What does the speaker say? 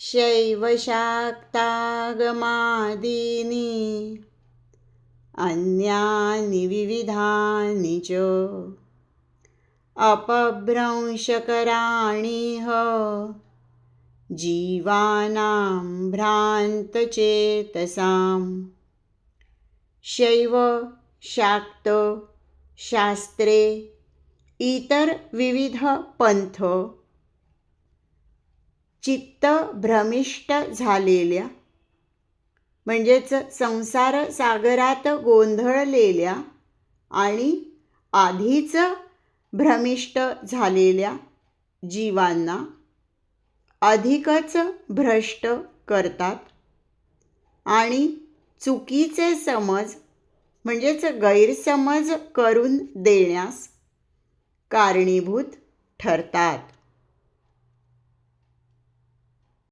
शैवशाक्तागमादीनि अन्यानि विविधानि च। अपभ्रंशकराणि ह जीवानां भ्रान्तचेतसां। शैव शाक्त शास्त्रे इतर विविध पंथ चित्त भ्रमिष्ट झालेल्या म्हणजेच संसार सागरात गोंधळलेल्या आणि आधीच भ्रमिष्ट झालेल्या जीवांना अधिकच भ्रष्ट करतात. आणि चुकीचे समज म्हणजेच गैरसमज करून देण्यास कारणीभूत ठरतात.